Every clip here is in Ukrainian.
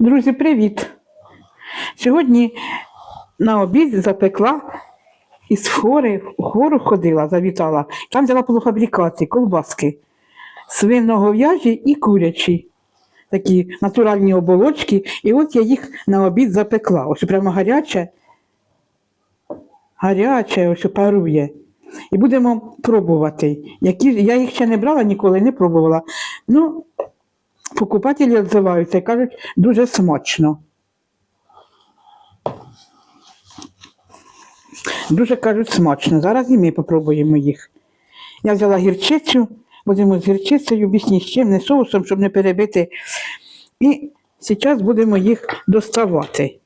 Друзі, привіт! Сьогодні на обід запекла із хори, в хору ходила, завітала. Там взяла полуфабрикати, колбаски, свиногов'яжі і курячі. Такі натуральні оболочки. І от я їх на обід запекла. Ось прямо гаряче. Гаряче, ось парує. І будемо пробувати. Які, я їх ще не брала ніколи, не пробувала. Ну, покупателі відзиваються і кажуть, дуже смачно. Дуже кажуть смачно. Зараз і ми попробуємо їх. Я взяла гірчицю, будемо з гірчицею, більш ні з чим, не соусом, щоб не перебити. І зараз будемо їх доставати.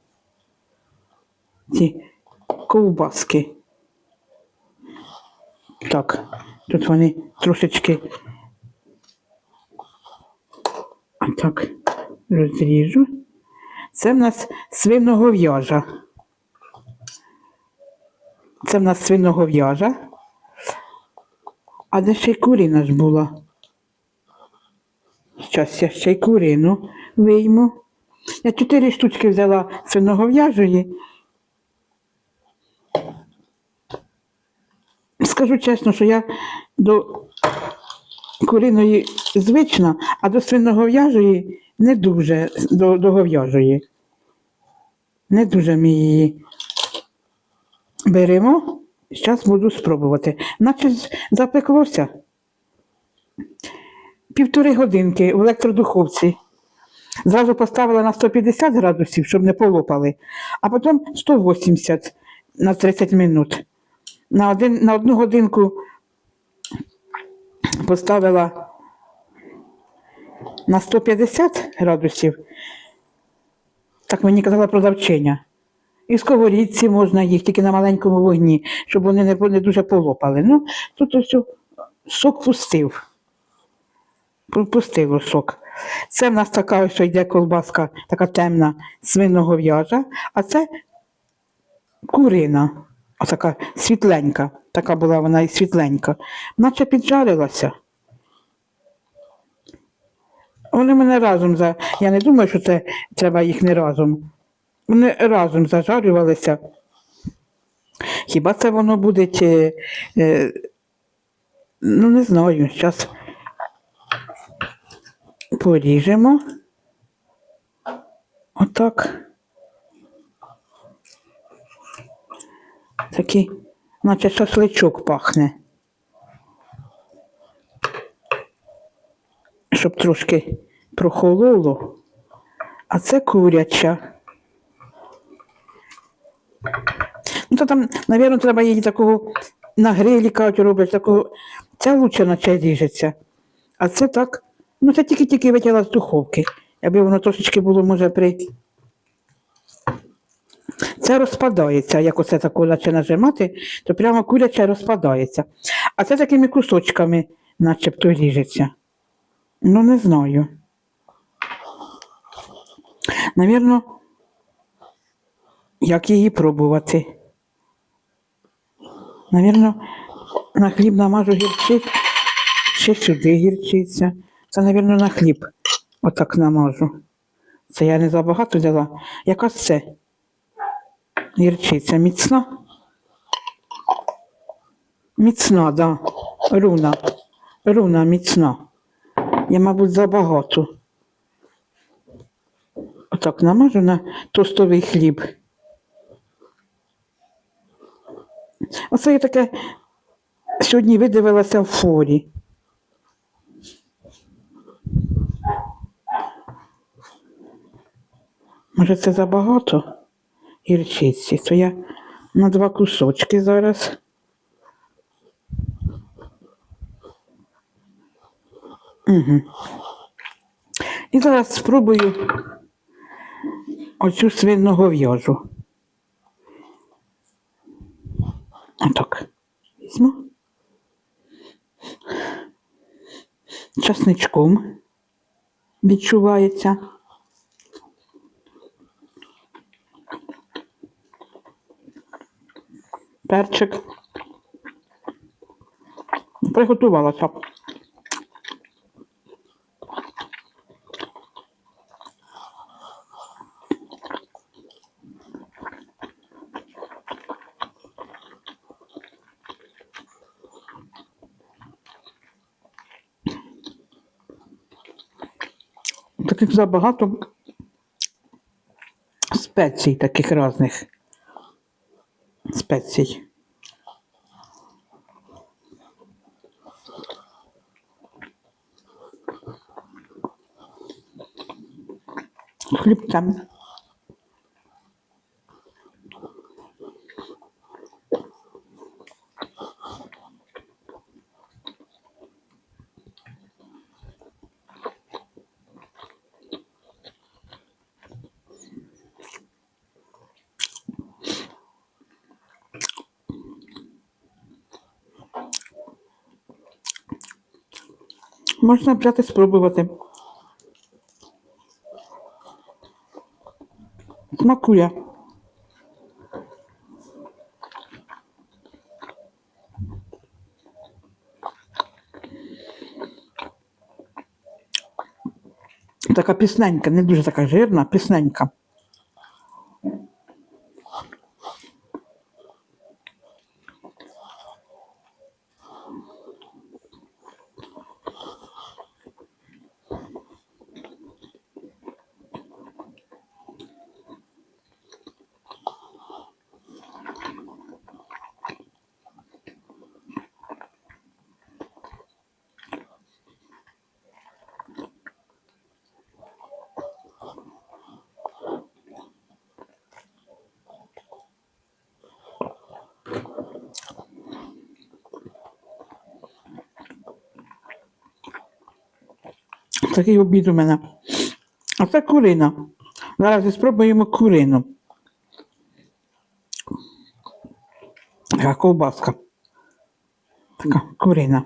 Ці ковбаски. Так, тут вони трошечки так розріжу. Це в нас свиногов'яжа. Це в нас свиногов'яжа. А де ще й курина ж була? Зараз я ще й курину вийму. Я чотири штучки взяла свиногов'яжої. Скажу чесно, що я до куриної звична, а до свиногов'яжої не дуже, до, до гов'яжої. Не дуже ми її беремо. Зараз буду спробувати. Наче запеклося півтори годинки в електродуховці. Зразу поставила на 150 градусів, щоб не полопали, а потім 180 на 30 минут. На, на одну годинку поставила на 150 градусів. Так мені казала продавчиня. І в сковорідці можна їх тільки на маленькому вогні, щоб вони не, не дуже полопали. Ну, тут ось сок пустив. Пу- Пустило сок. Це в нас така ось йде колбаска, така темна свиногов'яжа, а це курина, отака світленька. Така була вона і світленька, наче піджарилася. Вони мене разом за. Я не думаю, що це треба їх не разом. Вони разом зажарювалися. Хіба це воно буде? Чи, е, ну, не знаю. Зараз поріжемо. Отак. Такий, наче шашличок пахне. Щоб трошки прохололо. А це куряча. Ну, то там, мабуть, треба її такого на грилі, кажуть, роблять такого. Ця лучше наче ріжеться. А це так, ну це тільки-тільки витягла з духовки. Аби воно трошечки було, може, при. Це розпадається, як оце таку наче нажимати, то прямо куряче розпадається. А це такими кусочками начебто ріжеться. Ну, не знаю. Навірно, як її пробувати? Навірно, на хліб намажу гірчиць, ще сюди гірчиця. Це, навірно, на хліб отак намажу. Це я не забагато взяла. Яка це? Гірчиця міцна? Міцна, да. Руна. Руна міцна. Я, мабуть, забагато. Отак намажу на тостовий хліб. Оце я таке сьогодні видивилася в форі. Може, це забагато гірчиці, то я на два кусочки зараз. Угу. І зараз спробую оцю свиногов'яжу. Отак. Візьму. Часничком відчувається. Перчик. Приготувалася. Таких забагато спецій таких різних. Спецій. Хлібцем. Можна взяти спробувати. Смакує. Така пісненька, не дуже така жирна, пісненька. Такий обід у мене. А це курина. Зараз спробуємо курину. Така ковбаска. Така курина.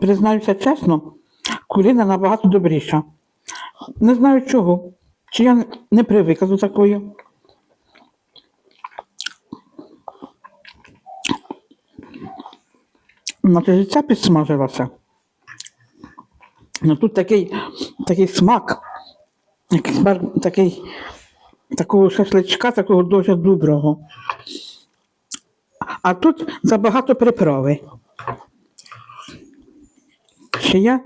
Признаюся чесно, курина набагато добріша. Не знаю чого. Чи я не привикла до такої. Наче життя підсмажилася. Ну тут такий, такий смак, такий, такого шашличка, такого дуже доброго. А тут забагато приправи. Чи я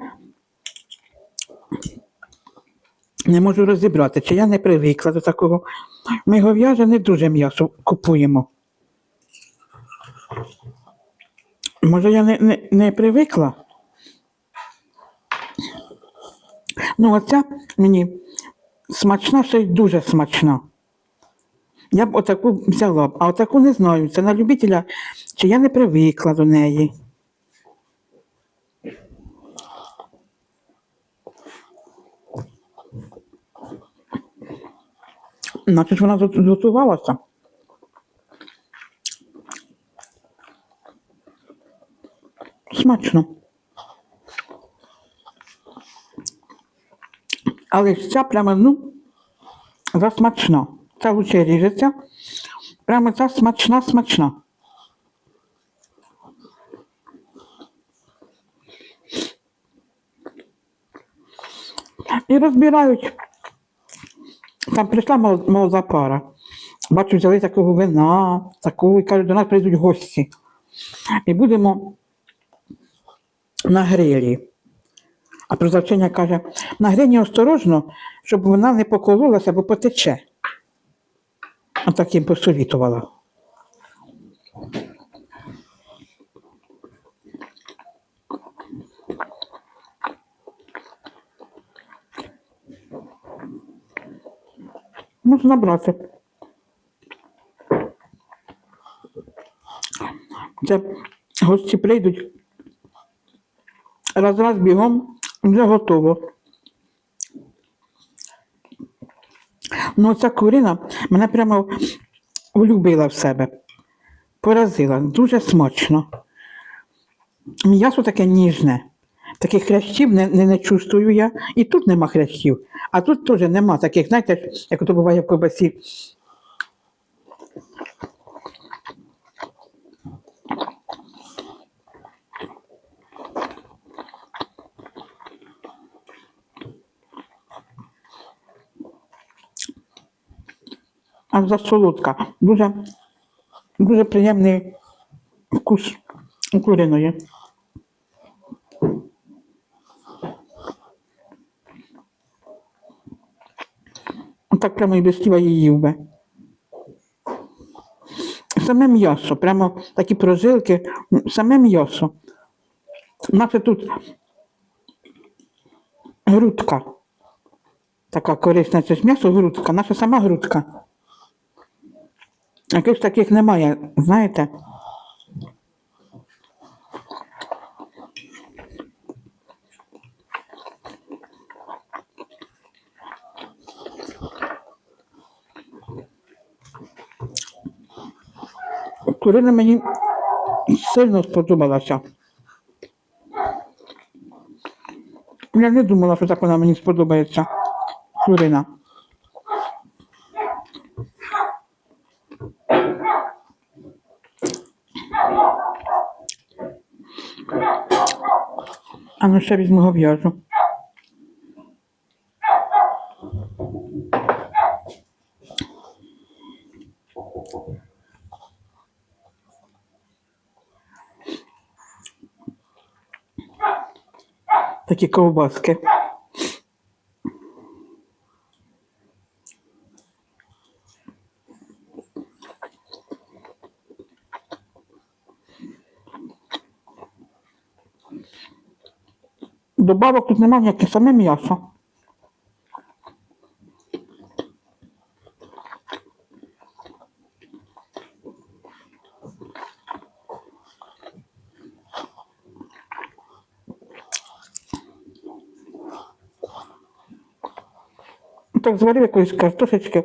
не можу розібрати, чи я не привикла до такого. Ми говяже не дуже м'ясо купуємо. Може, я не, не, не привикла? Ну, оця мені смачна, ще й дуже смачна. Я б отаку взяла б, а отаку не знаю. Це на любителя, чи я не привикла до неї. Значить, вона готувалася. Смачно. Але ця прямо, ну, засмачна. Ця лучше ріжеться. Прямо ця смачна, смачна. І розбирають там прийшла молода пара. Бачу, взяли такого вина, такого, і кажуть, до нас прийдуть гості. І будемо на грилі. А продавчиня каже, на грилі осторожно, щоб вона не покололася, бо потече. А так їм посовітувала. Можна брати. Це гості прийдуть. Раз раз бігом вже готово. Ну, ця курина мене прямо влюбила в себе. Поразила. Дуже смачно. М'ясо таке ніжне. Таких хрящів не не, не чувствую я. І тут нема хрящів, а тут теж нема таких, знаєте, як то буває в ковбасі. А засолодка. Дуже дуже приємний вкус куриної. Так прямо і без тіла її їв. Саме м'ясо, прямо такі прожилки, саме м'ясо. Наше тут грудка. Така корисна, це м'ясо грудка, наша сама грудка. Яких таких немає, знаєте? Курина мені сильно сподобалася. Я не думала, що так вона мені сподобається. Курина. А ну ще візьму гов'яжу. Такі ковбаски. Добавок тут немає ніяких, саме м'ясо. Так зварив якоїсь картошечки.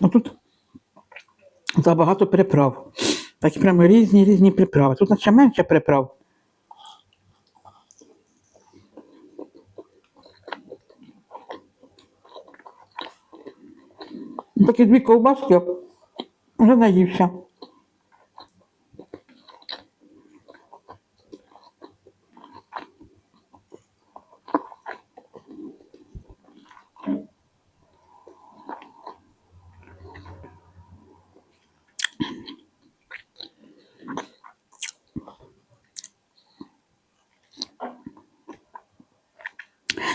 А тут забагато приправ. Такі прямо різні різні приправи. Тут наче менше приправ. Такі дві ковбаски вже наївся.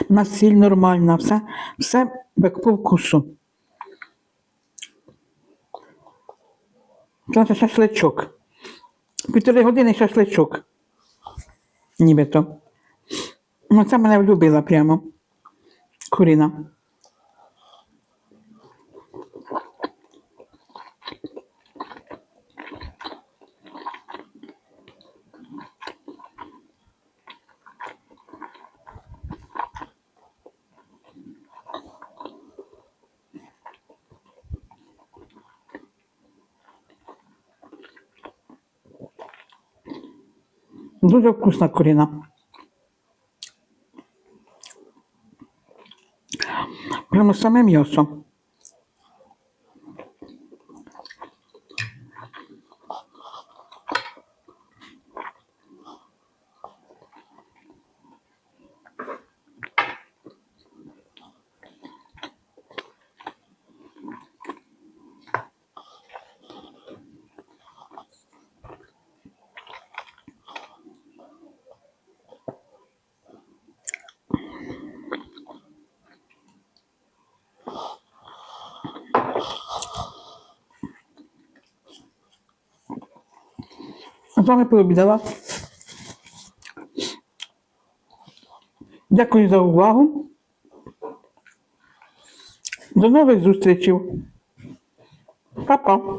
У нас сіль нормальна, все, все по вкусу. Це шашличок. Півтори години шашличок. Нібито. Ну, це мене влюбила прямо. Курина. Дуже вкусна коріна. Прямо саме м'ясо. Вами пообідала. Дякую за увагу. До нових зустрічей. Па-па.